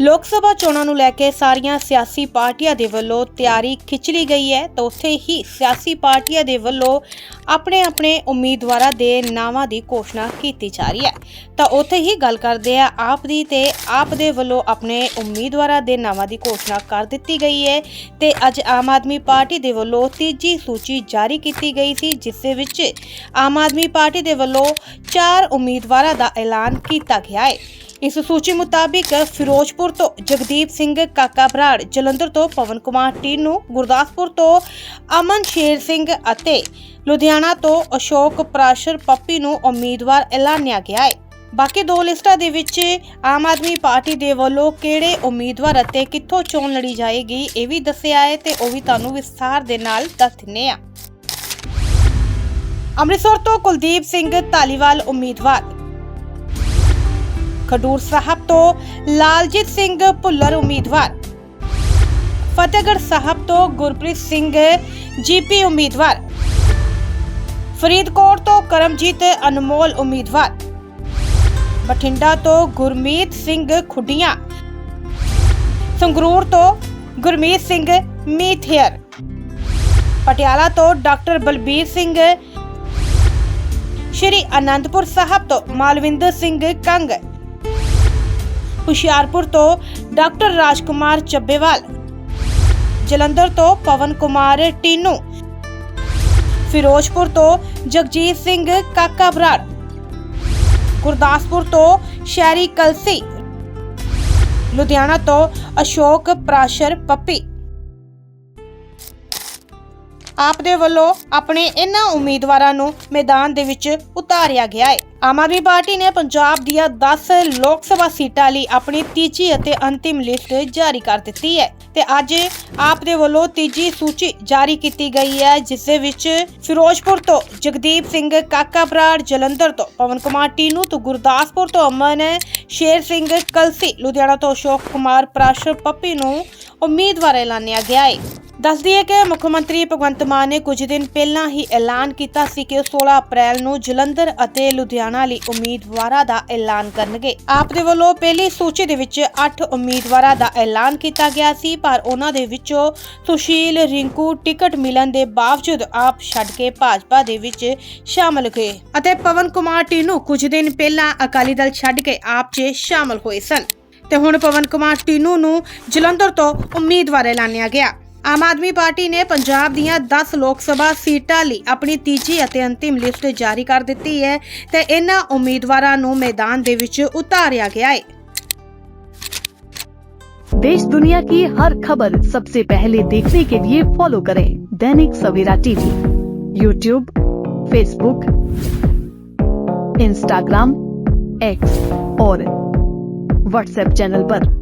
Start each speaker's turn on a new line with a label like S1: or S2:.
S1: ਲੋਕ ਸਭਾ ਚੋਣਾਂ ਨੂੰ ਲੈ ਕੇ ਸਾਰੀਆਂ ਸਿਆਸੀ ਪਾਰਟੀਆਂ ਦੇ ਵੱਲੋਂ ਤਿਆਰੀ ਖਿੱਚ ਲਈ ਗਈ ਹੈ ਤਾਂ ਉੱਥੇ ਹੀ ਸਿਆਸੀ ਪਾਰਟੀਆਂ ਦੇ ਵੱਲੋਂ ਆਪਣੇ ਆਪਣੇ ਉਮੀਦਵਾਰਾਂ ਦੇ ਨਾਵਾਂ ਦੀ ਘੋਸ਼ਣਾ ਕੀਤੀ ਜਾ ਰਹੀ ਹੈ। ਤਾਂ ਉੱਥੇ ਹੀ ਗੱਲ ਕਰਦੇ ਆ ਆਪ ਦੀ ਤੇ ਆਪ ਦੇ ਵੱਲੋਂ ਆਪਣੇ ਉਮੀਦਵਾਰਾਂ ਦੇ ਨਾਵਾਂ ਦੀ ਘੋਸ਼ਣਾ ਕਰ ਦਿੱਤੀ ਗਈ ਹੈ ਤੇ ਅੱਜ ਆਮ ਆਦਮੀ ਪਾਰਟੀ ਦੇ ਵੱਲੋਂ ਤੀਜੀ ਸੂਚੀ ਜਾਰੀ ਕੀਤੀ ਗਈ ਸੀ, ਜਿਸ ਦੇ ਵਿੱਚ ਆਮ ਆਦਮੀ ਪਾਰਟੀ ਦੇ ਵੱਲੋਂ ਚਾਰ ਉਮੀਦਵਾਰਾਂ ਦਾ ਐਲਾਨ ਕੀਤਾ ਗਿਆ ਹੈ। ਇਸ ਸੂਚੀ ਮੁਤਾਬਿਕ ਫਿਰੋਜ਼ਪੁਰ ਤੋਂ ਜਗਦੀਪ ਸਿੰਘ ਕਾਕਾ ਬਰਾੜ ਜਲੰਧਰ ਤੋਂ ਪਵਨ ਕੁਮਾਰ ਟੀਨੂ ਗੁਰਦਾਸਪੁਰ ਤੋਂ ਅਮਨ ਸ਼ੇਰ ਸਿੰਘ ਅਤੇ ਲੁਧਿਆਣਾ ਤੋਂ ਅਸ਼ੋਕ ਪ੍ਰਾਸ਼ਰ ਪੱਪੀ ਨੂੰ ਉਮੀਦਵਾਰ ਐਲਾਨਿਆ ਗਿਆ ਹੈ। ਬਾਕੀ ਦੋ ਲਿਸਟਾਂ ਦੇ ਵਿੱਚ ਆਮ ਆਦਮੀ ਪਾਰਟੀ ਦੇ ਵੱਲੋਂ ਕਿਹੜੇ ਉਮੀਦਵਾਰ ਅਤੇ ਕਿੱਥੋਂ ਚੋਣ ਲੜੀ ਜਾਏਗੀ ਇਹ ਵੀ ਦੱਸਿਆ ਹੈ ਤੇ ਉਹ ਵੀ ਤੁਹਾਨੂੰ ਵਿਸਥਾਰ ਦੇ ਨਾਲ ਦੱਸ ਦਿੰਨੇ ਆ ਅੰਮ੍ਰਿਤਸਰ ਤੋਂ ਕੁਲਦੀਪ ਸਿੰਘ ਧਾਲੀਵਾਲ ਉਮੀਦਵਾਰ। ਖਡੂਰ ਸਾਹਿਬ ਤੋਂ ਲਾਲਜੀਤ ਸਿੰਘ ਭੁੱਲਰ ਉਮੀਦਵਾਰ। ਫਤਿਹਗੜ੍ਹ ਸਾਹਿਬ ਤੋਂ ਗੁਰਪ੍ਰੀਤ ਸਿੰਘ ਜੀਪੀ ਉਮੀਦਵਾਰ। ਫਰੀਦਕੋਟ ਤੋਂ ਕਰਮਜੀਤ ਅਨਮੋਲ ਉਮੀਦਵਾਰ। ਬਠਿੰਡਾ ਤੋਂ ਗੁਰਮੀਤ ਸਿੰਘ ਖੁੱਡੀਆਂ। ਸੰਗਰੂਰ ਤੋਂ ਗੁਰਮੀਤ ਸਿੰਘ ਮੀਥੇਰ ਪਟਿਆਲਾ ਤੋਂ ਡਾਕਟਰ ਬਲਬੀਰ ਸਿੰਘ। ਸ਼੍ਰੀ ਅਨੰਦਪੁਰ ਸਾਹਿਬ ਤੋਂ ਮਾਲਵਿੰਦਰ ਸਿੰਘ ਕੰਗ। ਹੁਸ਼ਿਆਰਪੁਰ ਤੋਂ ਡਾਕਟਰ ਰਾਜਕੁਮਾਰ ਚੱਬੇਵਾਲ, ਜਲੰਧਰ ਤੋਂ ਪਵਨ ਕੁਮਾਰ ਟੀਨੂ, ਫਿਰੋਜ਼ਪੁਰ ਤੋਂ ਜਗਜੀਤ ਸਿੰਘ ਕਾਕਾ ਬਰਾੜ ਗੁਰਦਾਸਪੁਰ ਤੋਂ ਸ਼ੈਰੀ ਕਲਸੀ, ਲੁਧਿਆਣਾ ਤੋਂ ਅਸ਼ੋਕ ਪ੍ਰਾਸ਼ਰ ਪੱਪੀ। ਆਪ ਦੇ ਵੱਲੋਂ ਆਪਣੇ ਇਹਨਾਂ ਉਮੀਦਵਾਰਾਂ ਨੂੰ ਮੈਦਾਨ ਦੇ ਵਿੱਚ ਉਤਾਰਿਆ ਗਿਆ ਹੈ। ਆਮ ਆਦਮੀ ਪਾਰਟੀ ਨੇ ਪੰਜਾਬ ਦੀਆਂ 10 ਲੋਕ ਸਭਾ ਸੀਟਾਂ ਲਈ ਆਪਣੀ ਤੀਜੀ ਅਤੇ ਅੰਤਿਮ ਲਿਸਟ ਜਾਰੀ ਕਰ ਦਿੱਤੀ ਹੈ ਤੇ ਅੱਜ ਆਪ ਦੇ ਵੱਲੋਂ ਤੀਜੀ ਸੂਚੀ ਜਾਰੀ ਕੀਤੀ ਗਈ ਹੈ, ਜਿਸ ਦੇ ਵਿੱਚ ਫਿਰੋਜ਼ਪੁਰ ਤੋਂ ਜਗਦੀਪ ਸਿੰਘ ਕਾਕਾ ਬਰਾੜ ਜਲੰਧਰ ਤੋਂ ਪਵਨ ਕੁਮਾਰ ਟੀਨੂ ਤੋਂ ਗੁਰਦਾਸਪੁਰ ਤੋਂ ਅਮਨ, ਸ਼ੇਰ ਸਿੰਘ ਕਲਸੀ, ਲੁਧਿਆਣਾ ਤੋਂ ਅਸ਼ੋਕ ਕੁਮਾਰ, ਪ੍ਰਾਸ਼ਰ ਪੱਪੀ ਨੂੰ ਉਮੀਦਵਾਰ ਐਲਾਨਿਆ ਗਿਆ ਹੈ। ਦੱਸਦੀ ਦਈਏ ਕਿ ਮੁੱਖ ਮੰਤਰੀ ਭਗਵੰਤ ਮਾਨ ਨੇ ਕੁਝ ਦਿਨ ਪਹਿਲਾਂ ਹੀ ਐਲਾਨ ਕੀਤਾ ਸੀ ਕਿ ਉਹ 16 ਅਪ੍ਰੈਲ ਨੂੰ ਜਲੰਧਰ ਅਤੇ ਲੁਧਿਆਣਾ ਲਈ ਉਮੀਦਵਾਰਾਂ ਦਾ ਐਲਾਨ ਕਰਨਗੇ। ਆਪ ਦੇ ਵੱਲੋਂ ਪਹਿਲੀ ਸੂਚੀ ਦੇ ਵਿੱਚ 8 ਉਮੀਦਵਾਰਾਂ ਦਾ ਐਲਾਨ ਕੀਤਾ ਗਿਆ ਸੀ, ਪਰ ਉਹਨਾਂ ਦੇ ਵਿੱਚੋਂ ਸੁਸ਼ੀਲ, ਰਿੰਕੂ ਟਿਕਟ ਮਿਲਣ ਦੇ ਬਾਵਜੂਦ ਆਪ ਛੱਡ ਕੇ ਭਾਜਪਾ ਦੇ ਵਿੱਚ ਸ਼ਾਮਲ ਹੋਏ ਅਤੇ ਪਵਨ ਕੁਮਾਰ ਟੀਨੂ ਕੁਝ ਦਿਨ ਪਹਿਲਾਂ ਅਕਾਲੀ ਦਲ ਛੱਡ ਕੇ ਆਪ 'ਚ ਸ਼ਾਮਲ ਹੋਏ ਸਨ। ਤੇ ਹੁਣ ਪਵਨ ਕੁਮਾਰ ਟੀਨੂ ਨੂੰ ਜਲੰਧਰ ਤੋਂ ਉਮੀਦਵਾਰ ਐਲਾਨਿਆ ਗਿਆ। ਆਮ ਆਦਮੀ ਪਾਰਟੀ ਨੇ ਪੰਜਾਬ ਦੀਆਂ 10 ਲੋਕ ਸਭਾ ਸੀਟਾਂ ਲਈ ਆਪਣੀ ਤੀਜੀ ਅਤੇ ਅੰਤਿਮ ਲਿਸਟ ਜਾਰੀ ਕਰ ਦਿੱਤੀ ਹੈ ਤੇ ਇਹਨਾਂ ਉਮੀਦਵਾਰਾਂ ਨੂੰ ਮੈਦਾਨ ਦੇ ਵਿੱਚ ਉਤਾਰਿਆ ਗਿਆ ਹੈ
S2: देश दुनिया की हर खबर सबसे पहले देखने के लिए फॉलो करें Dainik Savera TV YouTube Facebook Instagram X और व्हाट्सएप चैनल पर।